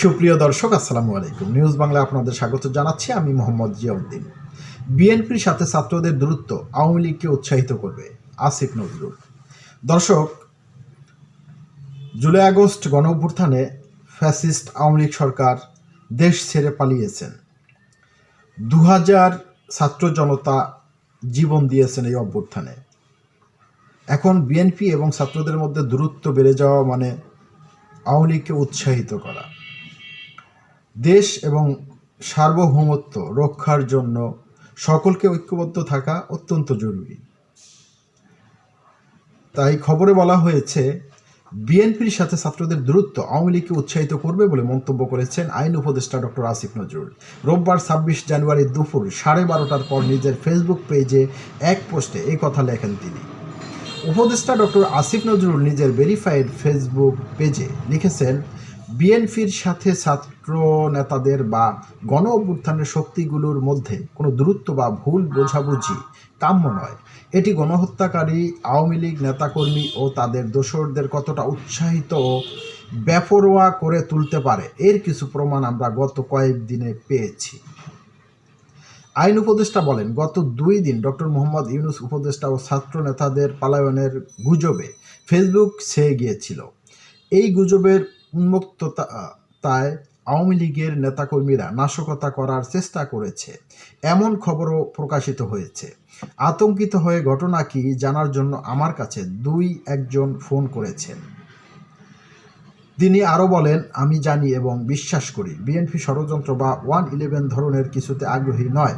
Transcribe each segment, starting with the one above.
সুপ্রিয় দর্শক, আসসালামু আলাইকুম। নিউজ বাংলা আপনাদের স্বাগত জানাচ্ছি। আমি মোহাম্মদ জিয়াউদ্দিন। বিএনপির সাথে ছাত্রদের দূরত্ব আওয়ামী লীগকে উৎসাহিত করবে আসিফ নজরুল। দর্শক, জুলাই আগস্ট গণ অভ্যুত্থানে ফ্যাসিস্ট আওয়ামী লীগ সরকার দেশ ছেড়ে পালিয়েছেন। দু হাজার ছাত্র জনতা জীবন দিয়েছেন এই অভ্যুত্থানে। এখন বিএনপি এবং ছাত্রদের মধ্যে দূরত্ব বেড়ে যাওয়া মানে আওয়ামী লীগকে উৎসাহিত করা। দেশ এবং সার্বভৌমত্ব রক্ষার জন্য সকলকে ঐক্যবদ্ধ থাকা অত্যন্ত জরুরি। তাই খবরে বলা হয়েছে, বিএনপির সাথে ছাত্রদের দূরত্ব আওয়ামী লীগকে উৎসাহিত করবে বলে মন্তব্য করেছেন আইন উপদেষ্টা ডক্টর আসিফ নজরুল। রোববার ছাব্বিশ জানুয়ারি দুপুর সাড়ে বারোটার পর নিজের ফেসবুক পেজে এক পোস্টে এই কথা লেখেন তিনি। উপদেষ্টা ডক্টর আসিফ নজরুল নিজের ভেরিফাইড ফেসবুক পেজে লিখেছেন বিএনপির সাথে ছাত্র নেতাদের বা গণ অভ্যুত্থানের শক্তিগুলোর মধ্যে কোনো দূরত্ব বা ভুল বোঝাবুঝি কাম্য নয়। এটি গণহত্যাকারী, আওয়ামী লীগ নেতাকর্মী ও তাদের দোসরদের কতটা উৎসাহিত ও বেপরোয়া করে তুলতে পারে, এর কিছু প্রমাণ আমরা গত কয়েকদিনে পেয়েছি। আইন উপদেষ্টা বলেন, গত দুই দিন ডক্টর মোহাম্মদ ইউনুস উপদেষ্টা ও ছাত্র নেতাদের পালায়নের গুজবে ফেসবুক ছেয়ে গিয়েছিল। এই গুজবের উন্মুক্ততায় আওয়ামী লীগের নেতাকর্মীরা নাশকতা করার চেষ্টা করেছে। এমন খবরও প্রকাশিত হয়েছে। আতঙ্কিত হয়ে ঘটনা কি জানার জন্য আমার কাছে দুই একজন ফোন করেছেন। তিনি আরও বলেন, আমি জানি এবং বিশ্বাস করি। বিএনপি ষড়যন্ত্র বা ওয়ান ইলেভেন ধরনের কিছুতে আগ্রহী নয়।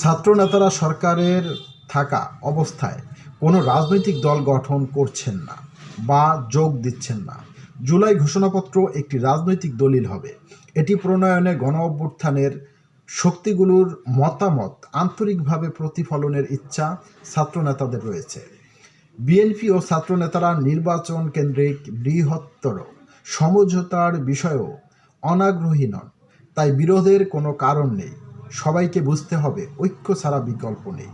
ছাত্রনেতারা সরকারের থাকা অবস্থায় কোনো রাজনৈতিক দল গঠন করছেন না বা যোগ দিচ্ছেন না। জুলাই ঘোষণাপত্র একটি রাজনৈতিক দলিল হবে। এটি প্রণয়নে গণ অভ্যুত্থানের শক্তিগুলোর মতামত, আন্তরিকভাবে প্রতিফলনের ইচ্ছা ছাত্রনেতাদের রয়েছে। বিএনপি ও ছাত্রনেতারা নির্বাচন কেন্দ্রিক বৃহত্তর সমঝোতার বিষয়েও অনাগ্রহী নন। তাই বিরোধের কোনো কারণ নেই। সবাইকে বুঝতে হবে, ঐক্য ছাড়া বিকল্প নেই।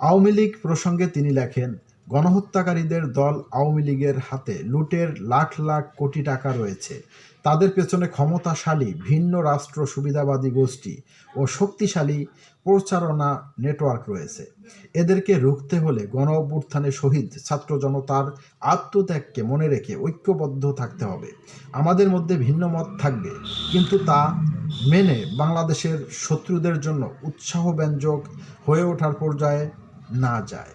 আওয়ামী লীগ প্রসঙ্গে তিনি লেখেন গণহত্যাকারীদের দল আওয়ামী লীগের হাতে লুটের লাখ লাখ কোটি টাকা রয়েছে। তাদের পেছনে ক্ষমতাশালী, ভিন্ন রাষ্ট্র সুবিধাবাদী গোষ্ঠী ও শক্তিশালী প্রচারণা নেটওয়ার্ক রয়েছে। এদেরকে রুখতে হলে গণ অভ্যুত্থানে শহীদ ছাত্র জনতার আত্মত্যাগকে মনে রেখে ঐক্যবদ্ধ থাকতে হবে। আমাদের মধ্যে ভিন্ন মত থাকবে, কিন্তু তা মেনে বাংলাদেশের শত্রুদের জন্য উৎসাহব্যঞ্জক হয়ে ওঠার পর্যায়ে না যায়।